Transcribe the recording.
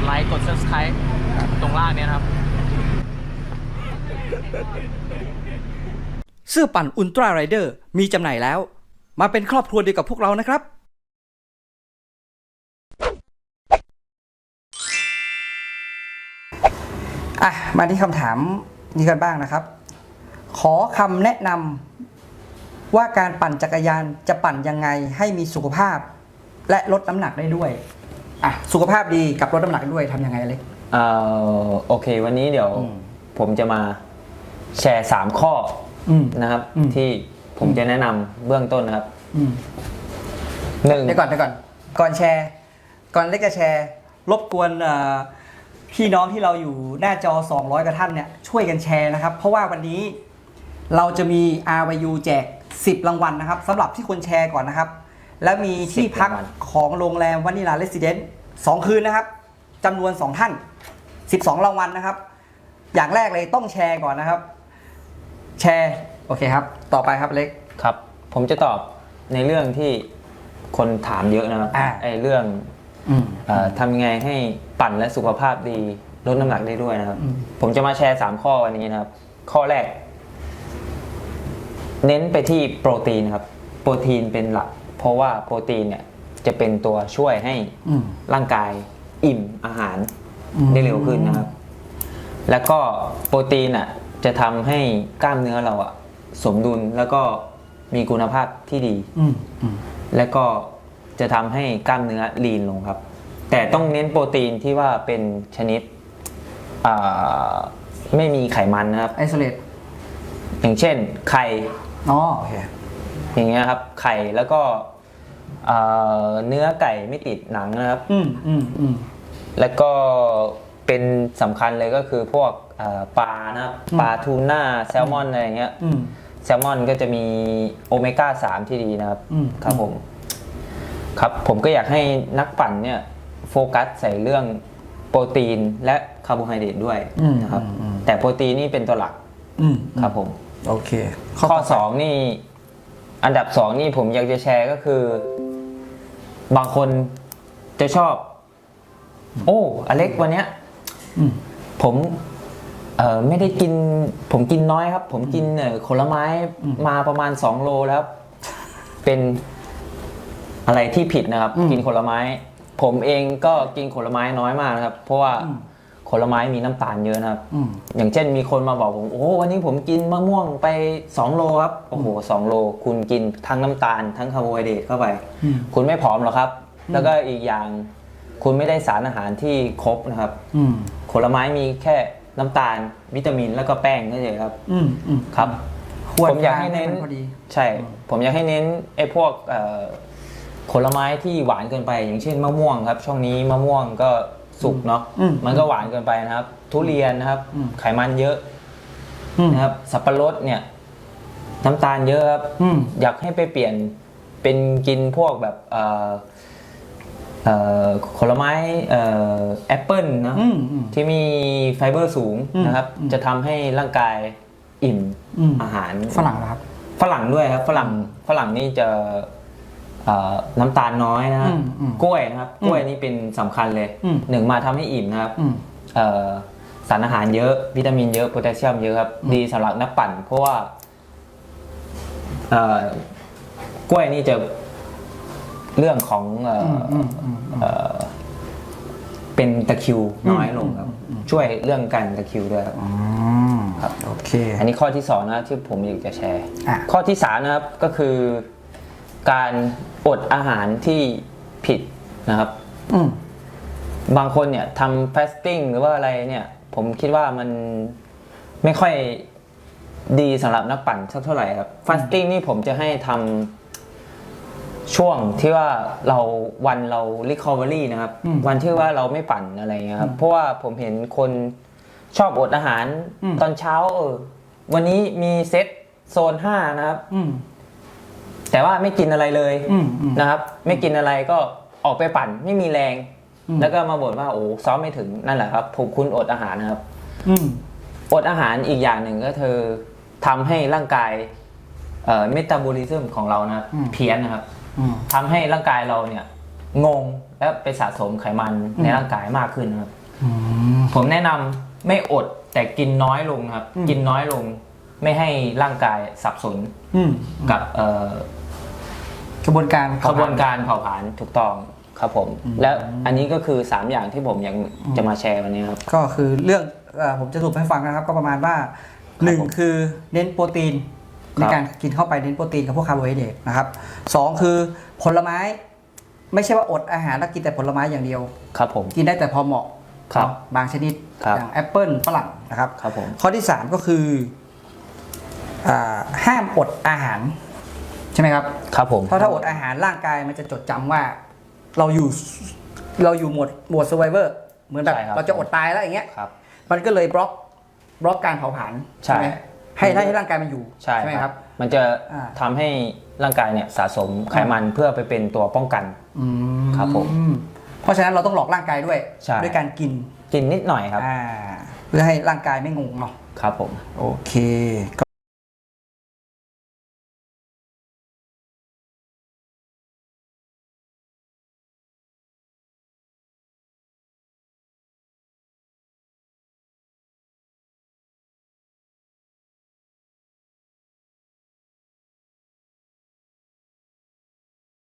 ดไลค์ กด subscribe ตรงล่างเนี้ยครับ เสื้อปั่นอุลตร้าไรเดอร์มีจำหน่ายแล้ว มาเป็นครอบครัวเดียวกับพวกเรานะครับอะมาที่คำถามนี้กันบ้างนะครับ ขอคำแนะนำว่าการปั่นจักรยานจะปั่นยังไงให้มีสุขภาพ และลดน้ำหนักได้ด้วย อะสุขภาพดีกับลดน้ำหนักด้วยทำยังไงเล็ก เอ่อโอเค วันนี้เดี๋ยวอืมผมจะมาแชร์ 3 ข้ออืมนะครับ อืม ที่ผมจะแนะนำเบื้องต้นนะครับอืม หนึ่ง เดี๋ยวก่อนเดี๋ยวก่อนก่อนแชร์ ก่อนเล็กจะแชร์ รบกวนเอ่อพี่น้องที่เราอยู่หน้าจอ 200กว่าท่านเนี่ยช่วยกันแชร์นะครับ เพราะว่าวันนี้เราจะมี RYU แจก 10 รางวัลนะครับสำหรับที่คนแชร์ก่อนนะครับ แล้วมีที่พักของโรงแรมวานิลาเรสซิเดนต์สองคืนนะครับจำนวน 2 ท่าน 12 รางวัลนะครับ อย่างแรกเลยต้องแชร์ก่อนนะครับ แชร์โอเคครับ ต่อไปครับเล็กครับ ผมจะตอบในเรื่องที่คนถามเยอะนะครับอ่า ไอ้เรื่องอืม เออทำยังไงให้ปั่นและสุขภาพดีลดน้ำหนักได้ด้วยนะครับ อืม ผมจะมาแชร์ 3 ข้อวันนี้นะครับ ข้อแรก เน้นไปที่โปรตีนครับ โปรตีนเป็นหลัก เพราะว่าโปรตีนเนี่ยจะเป็นตัวช่วยให้อืม ร่างกายอิ่มอาหารอืม ได้เร็วขึ้นนะครับ แล้วก็โปรตีนอะจะทำให้กล้ามเนื้อเราอะสมดุลแล้วก็มีคุณภาพที่ดี อืมอืมแล้วก็จะทำให้กล้ามเนื้อลีนลงครับ แต่ต้องเน้นโปรตีนที่ว่าเป็นชนิดอ่าไม่มีไขมันนะครับ ไอโซเลตอย่างเช่นไข่ อ๋อโอเค อย่างเงี้ยครับ ไข่แล้วก็อ่าเนื้อไก่ไม่ติดหนังนะครับ อืมอืมอืมแล้วก็เป็นสำคัญเลยก็คือพวกเอ่อปลานะครับอืมปลาทูน่าแซลมอนอะไรอย่างเงี้ย อืม แซลมอนก็จะมีโอเมก้า 3 ที่ดีนะครับ อืม ครับผม ครับผมก็อยากให้นักปั่นเนี่ย โฟกัสใส่เรื่องโปรตีนและคาร์โบไฮเดรตด้วยอืมนะครับอืมแต่โปรตีนนี่เป็นตัวหลักอืมครับผม โอเค ข้อต่ไปสองนี่ อันดับสองนี่ผมอยากจะแชร์ก็คือ บางคนจะชอบ โอ้ อเล็กวันเนี้ยผมเออไม่ได้กิน ผมกินน้อยครับ ผมกินเออผลไม้มาประมาณ 2 โลแล้วครับ เป็นอะไรที่ผิดนะครับ กินผลไม้ ผมเองก็กินผลไม้น้อยมากนะครับ เพราะว่า ผลไม้มีน้ำตาลเยอะนะครับอืมอย่างเช่นมีคนมาบอกผมโอ้วันนี้ผมกินมะม่วงไป 2 โลครับโอ้โหสองโล คุณกินทั้งน้ำตาล ทั้งคาร์โบไฮเดรตเข้าไปอืมคุณไม่ผอมหรอกครับ แล้วก็อีกอย่างคุณไม่ได้สารอาหารที่ครบนะครับอืมผลไม้มีแค่น้ำตาล วิตามินแล้วก็แป้งนั่นเองครับอืมอืมครับควรผมอยากให้เน้นทมัพอดีใช่ ผมอยากให้เน้นไอ้พวกเอ่อผลไม้ที่หวานเกินไป อย่างเช่นมะม่วงครับ ช่วงนี้มะม่วงก็ สุกเนาะอืมมันก็หวานเกินไปนะครับ ทุเรียนนะครับอืม ไขมันเยอะอืม นะครับ สับปะรดเนี่ย น้ำตาลเยอะครับอืม อยากให้ไปเปลี่ยนเป็นกินพวกแบบเอ่อเอ่อผลไม้เอ่อแอปเปิลนะอืมอืม ที่มีไฟเบอร์สูงอืมนะครับ อืมจะทำให้ร่างกายอิ่มอืม อาหาร ฝรั่งเหรอครับ ฝรั่งด้วยครับฝรั่งฝรั่งนี่จะเอ่อ น้ำตาลน้อยนะอืมอืมกล้วยนะครับอืมกล้วยนี่เป็นสำคัญเลยอืมหนึ่งมาทำให้อิ่มนะครับอืมเอ่อสารอาหารเยอะวิตามินเยอะโพแทสเซียมเยอะครับอืมดีสำหรับนักปั่น เพราะว่าเอ่อกล้วยนี่จะเรื่องของเอ่ออือมอืมอืมเอ่อเป็นตะคริวน้อยลงครับอืมอืมช่วยเรื่องการตะคริวด้วยครับอืมครับโอเค อันนี้ข้อที่สองนะครับที่ผมอยากจะแชร์อะข้อที่สามนะครับก็คือ การอดอาหารที่ผิดนะครับ อืมบางคนเนี่ยทำ fasting หรือว่าอะไรเนี่ย ผมคิดว่ามันไม่ค่อยดีสำหรับนักปั่นสักเท่าไหร่ครับ fasting นี่ผมจะให้ทำช่วงที่ว่าเราวันเรา recovery นะครับอืมวันที่ว่าเราไม่ปั่นอะไรเงี้ยครับ เพราะว่าผมเห็นคนชอบอดอาหารอืมตอนเช้าเออวันนี้มีเซตโซน5นะครับอืม แต่ว่าไม่กินอะไรเลยอืมอืม นะครับ ไม่กินอะไรก็ออกไปปั่นไม่มีแรง อืม แล้วก็มาบ่นว่าโอ้ซ้อมไม่ถึงนั่นแหละครับผมคุณอดอาหารนะครับ อืม อดอาหารอีกอย่างหนึ่งก็คือทำให้ร่างกายเอ่อเมตาบอลิซึมของเรานะครับอืม เพี้ยนนะครับอืมทำให้ร่างกายเราเนี่ยงงแล้วไปสะสมไขมันในอืมร่างกายมากขึ้นครับ อืม ผมแนะนำไม่อดแต่กินน้อยลงครับ อืม กินน้อยลง ไม่ให้ร่างกายสับสนอืม กับเอ่อ กระบวนการขบวนการเผาผลาญถูกต้องครับผม แล้วอันนี้ก็คือ 3 อย่างที่ผมยังจะมาแชร์วันนี้ครับ ก็คือเรื่องเออผมจะสรุปให้ฟังนะครับ ก็ประมาณว่าหนึ่งผมคือเน้นโปรตีนครับในการกินเข้าไปเน้นโปรตีนกับพวกคาร์โบไฮเดรตนะครับสองคือผลไม้ ไม่ใช่ว่าอดอาหารแล้วกินแต่ผลไม้อย่างเดียว ครับผม กินได้แต่พอเหมาะครับเนาะบางชนิดครับอย่างแอปเปิลฝรั่งนะครับ ครับผม ข้อที่ 3 ก็คืออาห้ามอดอาหารใช่ไหมครับ ครับผม เพราะถ้าอดอาหารร่างกายมันจะจดจำว่า เราอยู่เราอยู่หมวดหมวด survivor เหมือนแบบใช่ครับ เราจะอดตายแล้วอย่างเงี้ย ครับ มันก็เลยบล็อกบล็อกการเผาผลาญใช่ ไหมให้ให้ให้ร่างกายมันอยู่ใช่ไหมครับมันจะอ่า ทำให้ร่างกายเนี่ยสะสมไขมันเพื่อไปเป็นตัวป้องกัน อืมครับผมเพราะฉะนั้นเราต้องหลอกร่างกายด้วย ใช่ ด้วยการกินกินนิดหน่อยครับ อ่าเพื่อให้ร่างกายไม่งงเนาะครับผม โอเค